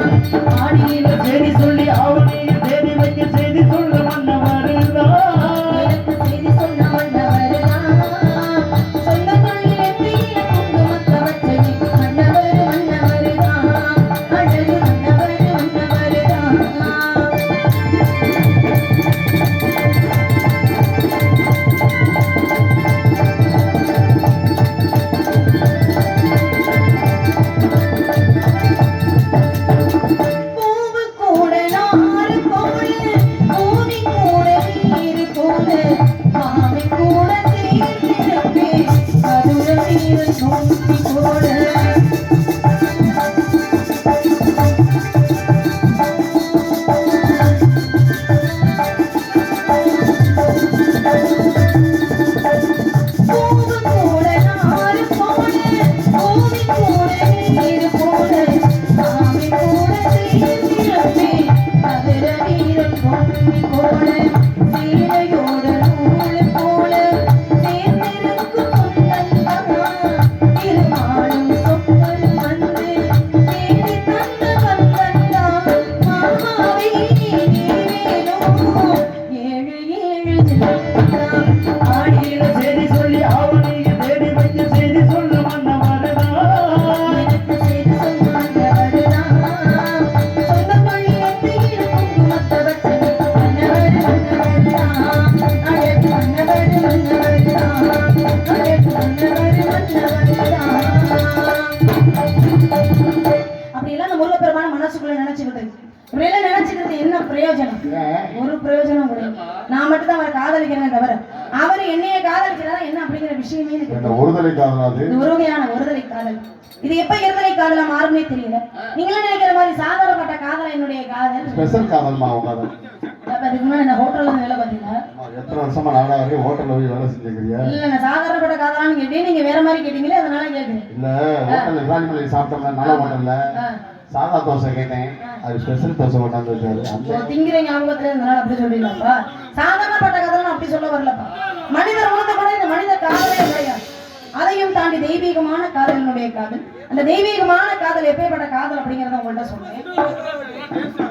Música கூட சேர்ந்திருப்பே மனசுக்குள்ள நினைச்சுக்கிட்டு. இப்படியெல்லாம் நினைச்சுக்கிறது என்ன பிரயோஜனம்? ஒரு பிரயோஜனம் கூட. நான் மட்டும் தான் அவரை காதலிக்கிறேன் தவிர அவர் என்னைய காதலிக்கிறாரா என்ன அப்படிங்கிற விஷயமே எனக்கு ஒருதலை காதலாது இது ஒரு வகையான ஒருதலை காதல். இது எப்ப இருதலை காதலா மாறும்னே தெரியல. நீங்களும் நினைக்கிற மாதிரி சாதாரணப்பட்ட காதல் என்னுடைய காதல்? ஸ்பெஷல் காதல்மா அவங்க அதை? அப்ப அதுக்கு முன்னாடி நான் ஹோட்டல்ல இருந்து வேலை பார்த்தீங்களா? அம்மா, எத்தனை வருஷமா நாடாவே ஹோட்டல்ல போய் வேலை செஞ்சுக்கிறியா? இல்ல நான் சாதாரணப்பட்ட காதலான்னு கேட்டேன் நீங்க வேற மாதிரி கேட்டீங்களே அதனால கேட்குறேன் இல்ல ஹோட்டல்ல இப்ராஹிம் சாப்பிட்டோம்ல நல்ல ஹோட்டல்ல சாதா தோசை கேட்டேன். அது ஸ்பெஷல் தோசை கொண்டாந்து வச்சாரு. திங்கிற ஞாபகத்துல இருந்தனால அப்படி சொல்லிடலாம்ப்பா. சாதாரணப்பட்ட காதல் அப்படி சொல்ல வரலப்பா. மனிதர் உணர்ந்த கூட இந்த மனித காதலே கிடையாது. அதையும் தாண்டி தெய்வீகமான காதலினுடைய காதல். அந்த தெய்வீகமான காதல் எப்பேற்பட்ட காதல் அப்படிங்கறத உங்கள்ட்ட சொன்னேன்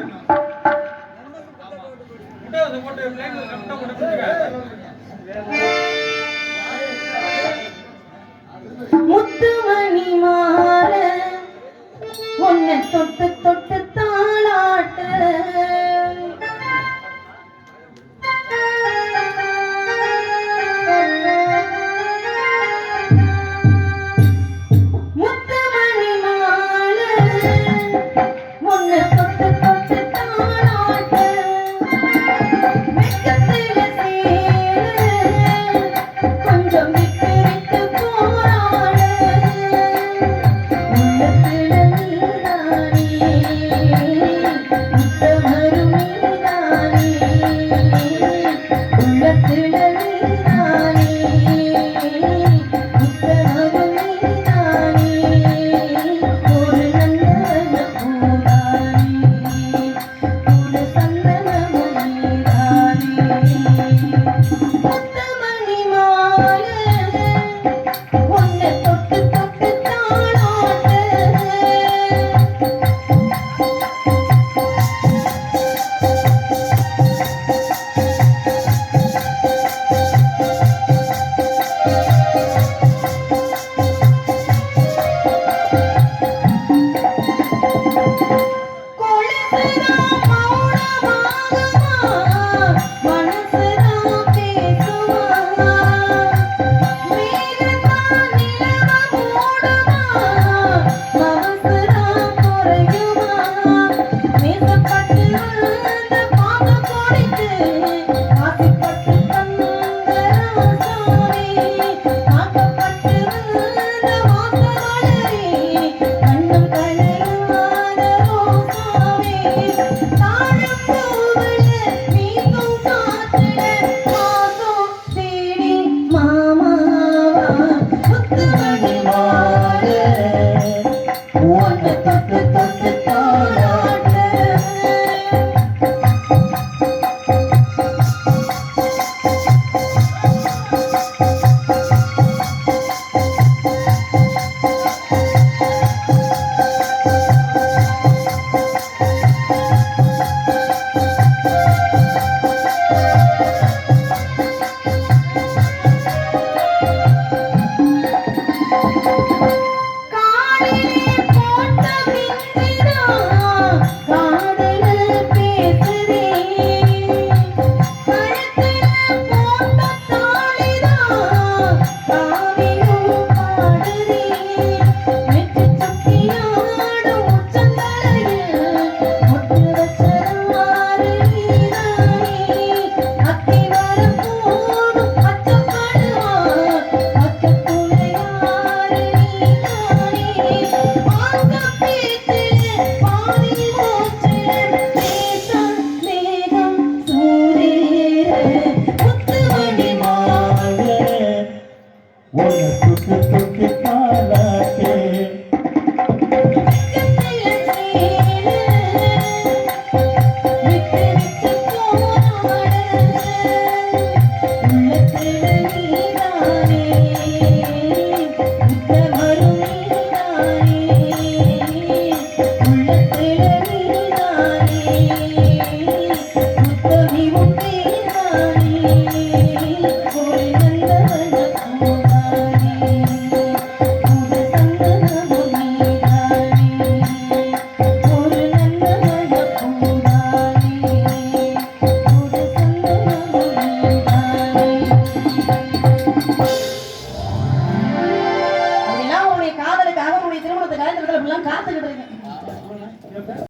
Thank you.